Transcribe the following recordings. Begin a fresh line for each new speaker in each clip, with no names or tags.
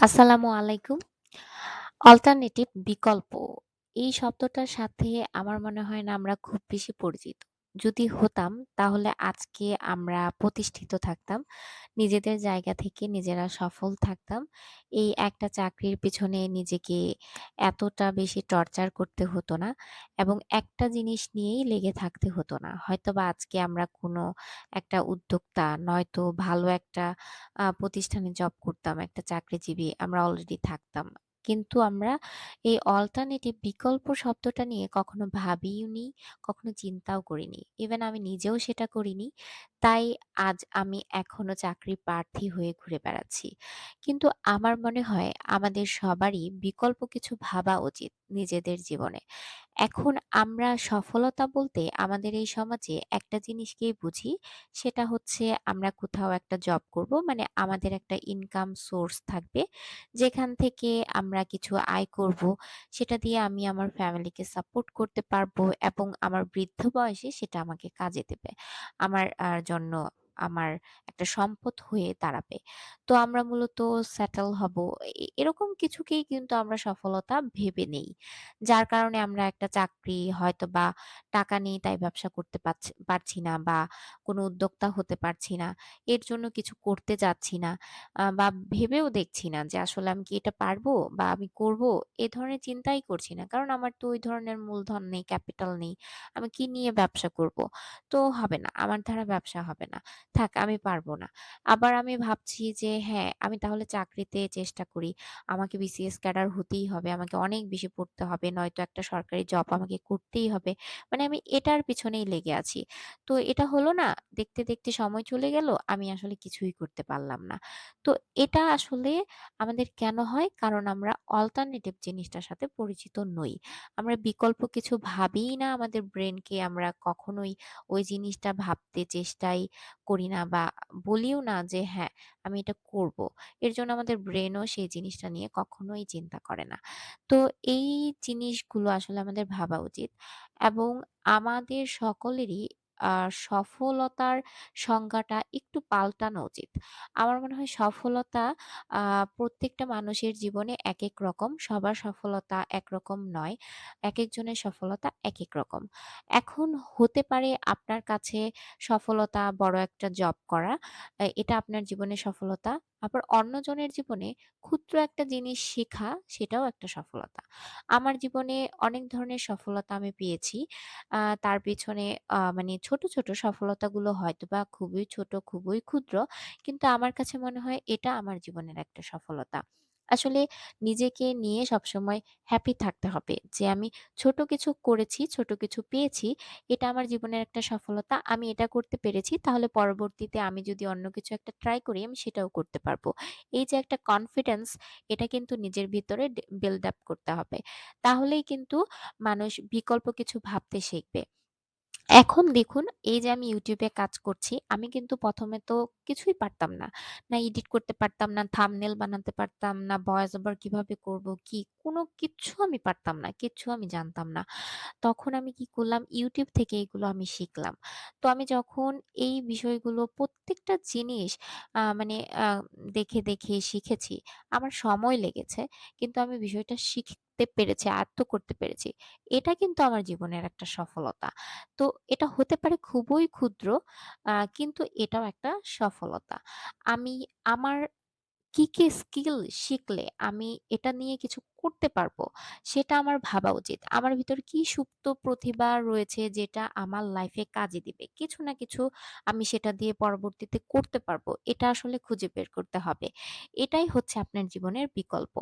আসসালামু আলাইকুম। অল্টারনেটিভ বিকল্প এই শব্দটার সাথে আমার মনে হয় না আমরা খুব বেশি পরিচিত। যদি হতাম তাহলে আজকে আমরা প্রতিষ্ঠিত থাকতাম। নিজেদের জায়গা থেকে নিজেরা সফল থাকতাম। এই একটা চাকরির পিছনে নিজেকে এতটা বেশি টর্চার করতে হতো না এবং একটা জিনিস নিয়েই লেগে থাকতে হতো না। হয়তো বা আজকে আমরা কোনো একটা উদ্যোক্তা নয়তো ভালো একটা প্রতিষ্ঠানে জব করতাম, একটা চাকরিজীবী আমরা অলরেডি থাকতাম। কিন্তু আমরা এই অল্টারনেটিভ বিকল্প শব্দটা নিয়ে কখনো ভাবিওনি, কখনো চিন্তাও করিনি। ইভেন আমি নিজেও সেটা করিনি। তাই আজ আমি এখনও চাকরি প্রার্থী হয়ে ঘুরে বেড়াচ্ছি। কিন্তু আমার মনে হয় আমাদের সবারই বিকল্প কিছু ভাবা উচিত নিজেদের জীবনে। এখন আমরা সফলতা বলতে আমাদের এই সমাজে একটা জিনিসকেই বুঝি, সেটা হচ্ছে আমরা কোথাও একটা জব করব। মানে আমাদের একটা ইনকাম সোর্স থাকবে। যেখান থেকে আমরা কিছু আয় করব। সেটা দিয়ে আমি আমার ফ্যামিলিকে সাপোর্ট করতে পারব এবং আমার বৃদ্ধ বয়সে সেটা আমাকে কাজে দেবে। আমার জন্য আমার একটা সম্পদ হয়ে দাঁড়াবে। তো আমরা মূলত সেটেল হব। এরকম কিছুকেই কিন্তু আমরা সফলতা ভেবে নেই। যার কারণে আমরা একটা চাকরি হয়তো বা টাকা নেই তাই ব্যবসা করতে পারছি না বা কোনো উদ্যোক্তা হতে পারছি না। এর জন্য কিছু করতে যাচ্ছি না। বা ভেবেও দেখছি না যে আসলে আমি কি এটা পারব বা আমি করব? এ ধরনের চিন্তাই করছি না। কারণ আমার তো ওই ধরনের মূলধন নেই, ক্যাপিটাল নেই। আমি কি নিয়ে ব্যবসা করব? তো হবে না। আমার দ্বারা ব্যবসা হবে না। থাক আমি পারব না। আবার আমি ভাবছি যে হ্যাঁ, আমি তাহলে চাকরিতে চেষ্টা করি। আমাকে বিসিএস ক্যাডার হতেই হবে। আমাকে অনেক বেশি পড়তে হবে। নয়তো একটা সরকারি জব আমাকে করতেই হবে। মানে আমি এটার পিছনেই লেগে আছি। তো এটা হলো না, দেখতে, দেখতে সময় চলে গেল। আমি আসলে কিছুই করতে পারলাম না। তো এটা আসলে আমাদের কেন হয়? কারণ আমরা অল্টারনেটিভ জিনিসটার সাথে পরিচিত নই। আমরা বিকল্প কিছু ভাবিই না আমাদের ব্রেনকে আমরা কখনোই ওই জিনিসটা ভাবতে চেষ্টাই করি না বা বলিও না যে হ্যাঁ, আমি এটা করব। এর জন্য আমাদের ব্রেনও সেই জিনিসটা নিয়ে কখনোই চিন্তা করে না। তো এই জিনিসগুলো আসলে আমাদের ভাবা উচিত এবং আমাদের সকলেরই সফলতার সংজ্ঞাটা একটু পাল্টানো উচিত। আমার মনে হয় সফলতা প্রত্যেকটা মানুষের জীবনে একেক রকম। সবার সফলতা একরকম নয়। একেকজনের সফলতা একেক রকম। এখন হতে পারে আপনার কাছে সফলতা বড় একটা জব করা। এটা আপনার জীবনের সফলতা। আবার অন্যজনের জীবনে ক্ষুদ্র একটা জিনিস শেখা সেটাও একটা সফলতা। আমার জীবনে অনেক ধরনের সফলতা আমি পেয়েছি। তার পেছনে মানে ছোট, ছোট সফলতাগুলো হয়তো বা খুবই ছোট, খুবই ক্ষুদ্র। কিন্তু আমার কাছে মনে হয় এটা আমার জীবনের একটা সফলতা। আসলে নিজেকে নিয়ে সবসময় হ্যাপি থাকতে হবে যে আমি ছোট কিছু করেছি, ছোট কিছু পেয়েছি। এটা আমার জীবনের একটা সফলতা। আমি এটা করতে পেরেছি তাহলে পরবর্তীতে আমি যদি অন্য কিছু একটা ট্রাই করি আমি সেটাও করতে পারব। এই যে একটা কনফিডেন্স এটা কিন্তু নিজের ভিতরে বিল্ড আপ করতে হবে। তাহলেই কিন্তু মানুষ বিকল্প কিছু ভাবতে শিখবে। এখন দেখুন এই যে আমি ইউটিউবে কাজ করছি, আমি কিন্তু প্রথমে তো কিছুই পারতাম না। না এডিট করতে পারতাম না, থামনেল বানাতে পারতাম না, ভয়েস ওভার কীভাবে করব, কি কোনো কিচ্ছু আমি পারতাম না। কিচ্ছু আমি জানতাম না। তখন আমি কি করলাম ইউটিউব থেকে এগুলো আমি শিখলাম। তো আমি যখন এই বিষয়গুলো প্রত্যেকটা জিনিস মানে দেখে, দেখে শিখেছি। আমার সময় লেগেছে। কিন্তু আমি বিষয়টা শিখতে পেরেছি, আয়ত্ত করতে পেরেছি। এটা কিন্তু আমার জীবনের একটা সফলতা। তো এটা হতে পারে খুবই ক্ষুদ্র কিন্তু এটাও একটা সফলতা। আমি আমার কি, কি স্কিল শিখলে আমি এটা নিয়ে কিছু করতে পারব, সেটা আমার ভাবা উচিত। আমার ভিতর কি সুপ্ত প্রতিভা রয়েছে যেটা আমার লাইফে কাজে দিবে। কিছু না কিছু আমি সেটা দিয়ে পরবর্তীতে করতে পারব। এটা আসলে খুঁজে বের করতে হবে। এটাই হচ্ছে আপনার জীবনের বিকল্প।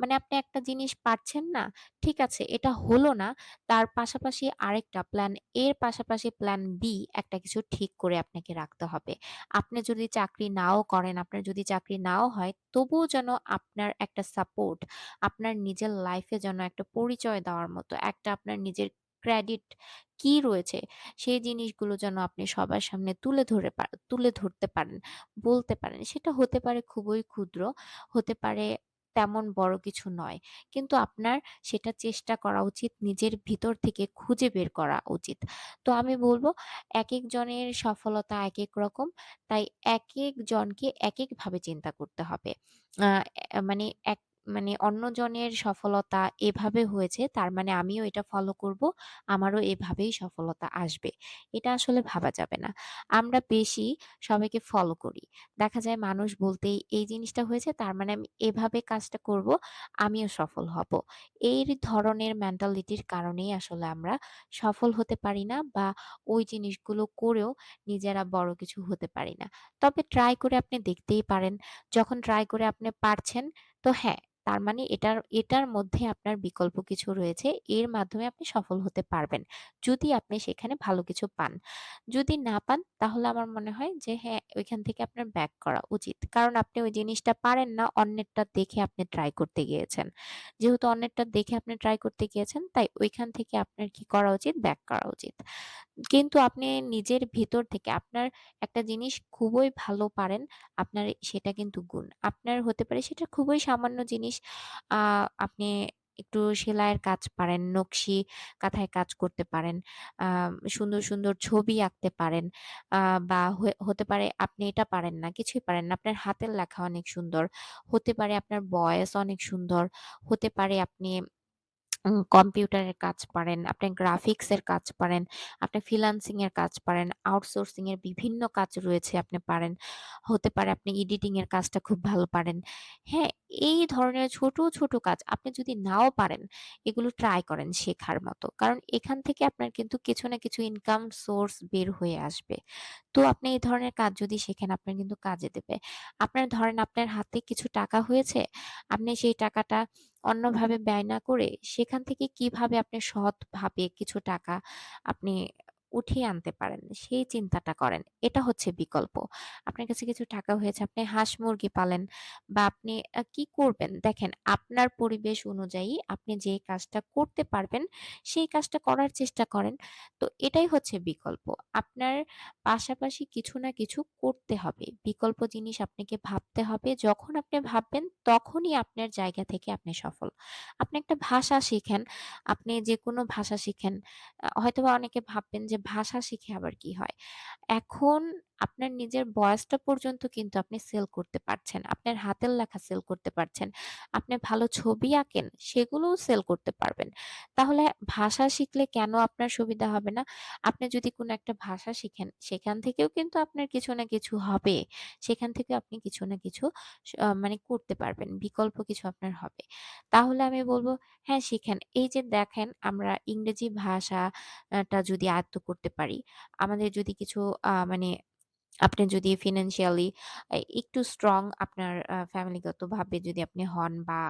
মানে আপনি একটা জিনিস পারছেন না, ঠিক আছে এটা হলো না, তার পাশাপাশি আরেকটা প্ল্যান এর পাশাপাশি প্ল্যান বি একটা কিছু ঠিক করে আপনাকে রাখতে হবে। আপনি যদি চাকরি নাও করেন, আপনার যদি চাকরি নাও হয়, তবুও যেন আপনার একটা সাপোর্ট, আপনার নিজের লাইফে যেন একটা পরিচয় দেওয়ার মতো, একটা আপনার নিজের ক্রেডিট কি রয়েছে, সেই জিনিসগুলো যেন আপনি সবার সামনে তুলে ধরে তুলে ধরতে পারেন, বলতে পারেন। সেটা হতে পারে খুবই ক্ষুদ্র, হতে পারে তেমন বড় কিছু নয়। কিন্তু আপনার সেটা চেষ্টা করা উচিত নিজের ভিতর থেকে খুঁজে বের করা উচিত। তো আমি বলব এক জনের সফলতা এক এক রকম। তাই একেক জনকে একেকভাবে চিন্তা করতে হবে। মানে এক মানে অন্যজনের সফলতা এভাবে হয়েছে তার মানে আমিও এটা ফলো করব। আমারও এভাবেই সফলতা আসবে। এটা আসলে ভাবা যাবে না। আমরা বেশি সবাইকে ফলো করি। দেখা যায় মানুষ বলতেই এই জিনিসটা হয়েছে তার মানে আমি এভাবে কাজটা করব, আমিও সফল হব। এই ধরনের মেন্টালিটির কারণেই আসলে আমরা সফল হতে পারি না বা ওই জিনিসগুলো করেও নিজেরা বড় কিছু হতে পারি না। তবে ট্রাই করে আপনি দেখতেই পারেন। যখন ট্রাই করে আপনি পারছেন তো হ্যাঁ, তার মানে এটার এটার মধ্যে আপনার বিকল্প কিছু রয়েছে। এর মাধ্যমে আপনি সফল হতে পারবেন। যদি আপনি সেখানে ভালো কিছু পান। যদি না পান তাহলে আমার মনে হয় যে হ্যাঁ, ওইখান থেকে আপনার ব্যাক করা উচিত। কারণ আপনি ওই জিনিসটা পারেন না, অন্যেরটা দেখে আপনি ট্রাই করতে গিয়েছেন। যেহেতু অন্যেরটা দেখে আপনি ট্রাই করতে গিয়েছেন, তাই ওইখান থেকে আপনার কি করা উচিত? ব্যাক করা উচিত। কিন্তু আপনি নিজের ভিতর থেকে আপনার একটা জিনিস খুবই ভালো পারেন, আপনার সেটা কিন্তু গুণ। আপনার হতে পারে সেটা খুবই সামান্য জিনিস। আপনি একটু সেলাইয়ের কাজ পারেন, নকশি কাঁথায় কাজ করতে পারেন, সুন্দর, সুন্দর ছবি আঁকতে পারেন। বা হতে পারে আপনি এটা পারেন না, কিছুই পারেন না। আপনার হাতের লেখা অনেক সুন্দর। হতে পারে আপনার বয়স অনেক সুন্দর। হতে পারে আপনি কম্পিউটারের কাজ পারেন, আপনি গ্রাফিক্স এর কাজ পারেন, আপনি ফ্রিল্যান্সিং এর কাজ পারেন, আউটসোর্সিং এর বিভিন্ন কাজ রয়েছে আপনি পারেন। হতে পারে আপনি এডিটিং এর কাজটা খুব ভালো পারেন। হ্যাঁ, এই ধরনের ছোট, ছোট কাজ আপনি যদি নাও পারেন, এগুলো ট্রাই করেন শেখার মতো। কারণ এখান থেকে আপনার কিন্তু কিছু না কিছু ইনকাম সোর্স বের হয়ে আসবে। তো আপনি এই ধরনের কাজ যদি শেখেন আপনার কিন্তু কাজে দেবে। আপনার ধরেন আপনার হাতে কিছু টাকা হয়েছে, আপনি সেই টাকাটা অন্যভাবে ব্যয় না করে সেখান থেকে কীভাবে আপনি সৎভাবে কিছু টাকা আপনি উঠিয়ে আনতে পারেন সেই চিন্তাটা করেন। এটা হচ্ছে বিকল্প। আপনার কাছে কিছু টাকা হয়েছে, আপনি হাঁস-মুরগি পালেন বা আপনি কি করবেন? দেখেন আপনার পরিবেশ অনুযায়ী আপনি যে কাজটা করতে পারবেন সেই কাজটা করার চেষ্টা করেন। তো এটাই হচ্ছে বিকল্প। আপনার পাশাপাশি কিছু না কিছু করতে হবে। বিকল্প জিনিস আপনাকে ভাবতে হবে। যখন আপনি ভাববেন তখনই আপনার জায়গা থেকে আপনি সফল। আপনি একটা ভাষা শিখেন, আপনি যেকোনো ভাষা শিখেন। আ হয়তোবা অনেকে ভাববেন যে ভাষা শিখে আবার কি হয়? এখন আপনার নিজের বয়সটা পর্যন্ত কিন্তু আপনি সেল করতে পারছেন। আপনার হাতের লেখা সেল করতে পারছেন। আপনি ভালো ছবি আঁকেন, সেগুলোও সেল করতে পারবেন। তাহলে ভাষা শিখলে কেন আপনার সুবিধা হবে না? আপনি যদি কোনো একটা ভাষা শিখেন, সেখান থেকেও কিন্তু আপনার কিছু না কিছু হবে। সেখান থেকে আপনি কিছু না কিছু মানে করতে পারবেন। বিকল্প কিছু আপনার হবে। তাহলে আমি বলব হ্যাঁ শিখেন। এই যে দেখেন আমরা ইংরেজি ভাষাটা যদি আয়ত্ত করতে পারি, আমাদের যদি কিছু মানে আপনি যদি ফিনান্সিয়ালি একটু স্ট্রং আপনার ফ্যামিলিগতভাবে যদি আপনি হন বা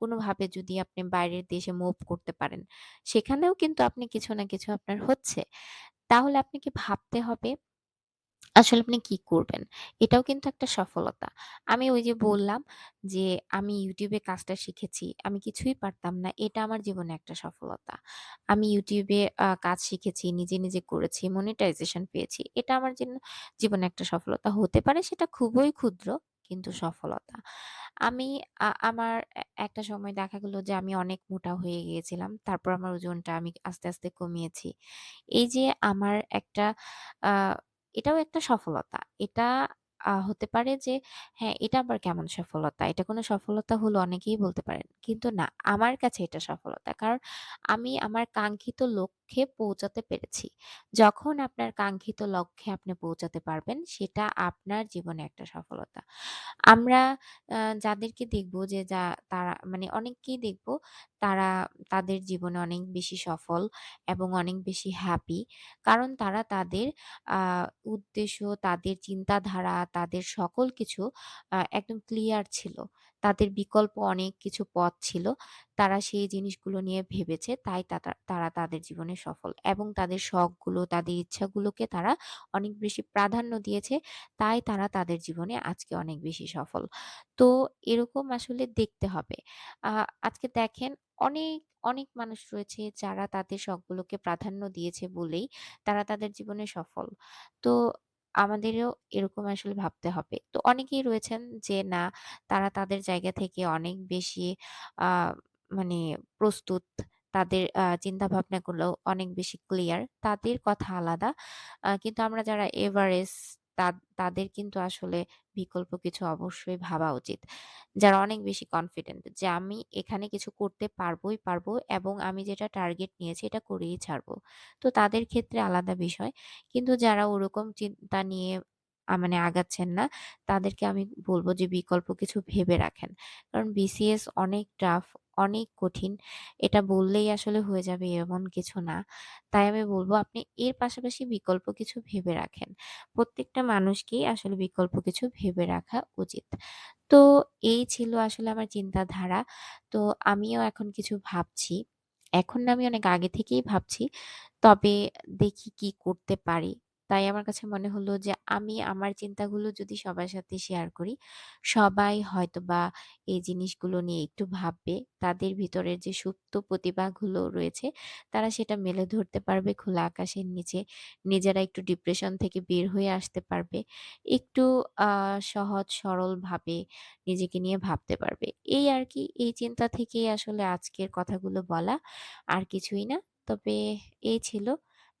কোনোভাবে যদি আপনি বাইরের দেশে মুভ করতে পারেন, সেখানেও কিন্তু আপনি কিছু না কিছু আপনার হচ্ছে। তাহলে আপনাকে ভাবতে হবে আসলে আপনি কি করবেন? এটাও কিন্তু একটা সফলতা। আমি ওই যে বললাম যে, আমি ইউটিউবে কাজটা শিখেছি। আমি কিছুই পারতাম না। এটা আমার জীবনে একটা সফলতা। আমি ইউটিউবে কাজ শিখেছি, নিজে, নিজে করেছি, মনিটাইজেশন পেয়েছি। এটা আমার জন্য জীবনে একটা সফলতা হতে পারে সেটা খুবই ক্ষুদ্র কিন্তু সফলতা। আমি আমার একটা সময় দেখা গেলো যে আমি অনেক মোটা হয়ে গিয়েছিলাম। তারপর আমার ওজনটা আমি আস্তে, আস্তে কমিয়েছি। এই যে আমার একটা আ এটাও একটা সফলতা। এটা হতে পারে যে হ্যাঁ, এটা আবার কেমন সফলতা? এটা কোনো সফলতা হলো অনেকেই বলতে পারেন। কিন্তু না, আমার কাছে এটা সফলতা। কারণ আমি আমার কাঙ্ক্ষিত লক্ষ্যে পৌঁছাতে পেরেছি। যখন আপনার কাঙ্ক্ষিত লক্ষ্যে আপনি পৌঁছাতে পারবেন, সেটা আপনার জীবনে একটা সফলতা। আমরা যাদেরকে দেখব যে যা তারা মানে অনেককেই দেখব তারা তাদের জীবনে অনেক বেশি সফল এবং অনেক বেশি হ্যাপি। কারণ তারা তাদের উদ্দেশ্য, তাদের চিন্তাধারা, তাদের সকল কিছু একদম ক্লিয়ার ছিল। তাদের বিকল্প অনেক কিছু পথ ছিল। তারা সেই জিনিসগুলো নিয়ে ভেবেছে। তাই তারা তাদের জীবনে সফল এবং তাদের শখগুলো, তাদের ইচ্ছাগুলোকে তারা অনেক বেশি প্রাধান্য দিয়েছে। তাই তারা তাদের জীবনে আজকে অনেক বেশি সফল। তো এরকম আসলে দেখতে হবে। আজকে দেখেন অনেক, অনেক মানুষ রয়েছে যারা তাদের শখগুলোকে প্রাধান্য দিয়েছে বলেই তারা তাদের জীবনে সফল। তো আমাদেরও এরকম আসলে ভাবতে হবে। তো অনেকেই রয়েছেন যে, না, তারা তাদের জায়গা থেকে অনেক বেশি মানে প্রস্তুত। তাদের চিন্তা চিন্তাভাবনাগুলো অনেক বেশি ক্লিয়ার। তাদের কথা আলাদা। কিন্তু আমরা যারা এভারেস্ট তাদের কিন্তু আসলে বিকল্প কিছু অবশ্যই ভাবা উচিত। যারা অনেক বেশি কনফিডেন্ট যে আমি এখানে কিছু করতে পারবোই পারব এবং আমি যেটা টার্গেট নিয়েছি এটা করেই ছাড়বো। তো তাদের ক্ষেত্রে আলাদা বিষয়। কিন্তু যারা ওরকম চিন্তা নিয়ে মানে আগাচ্ছেন না, তাদেরকে আমি বলব যে বিকল্প কিছু ভেবে রাখেন। কারণ বিসিএস অনেক টাফ, অনেক কঠিন। এটা বললেই আসলে হয়ে যাবে এমন কিছু না। তাই আমি বলব আপনি এর পাশাপাশি বিকল্প কিছু ভেবে রাখেন। প্রত্যেকটা মানুষকেই আসলে বিকল্প কিছু ভেবে রাখা উচিত। তো এই ছিল আসলে আমার চিন্তাধারা। তো আমিও এখন কিছু ভাবছি। এখন না আমি অনেক আগে থেকেই ভাবছি। তবে দেখি কি করতে পারি। তাই আমার কাছে মনে হলো যে আমি আমার চিন্তাগুলো যদি সবার সাথে শেয়ার করি, সবাই হয়তোবা এই জিনিসগুলো নিয়ে একটু ভাববে। তাদের ভিতরের যে সুপ্ত প্রতিভাগুলো রয়েছে, তারা সেটা মেলে ধরতে পারবে খোলা আকাশের নিচে। নিজেরা একটু ডিপ্রেশন থেকে বের হয়ে আসতে পারবে। একটু আ সহজ সরলভাবে নিজেকে নিয়ে ভাবতে পারবে। এই আর কি এই চিন্তা থেকেই আসলে আজকের কথাগুলো বলা। আর কিছুই না। তবে এই ছিল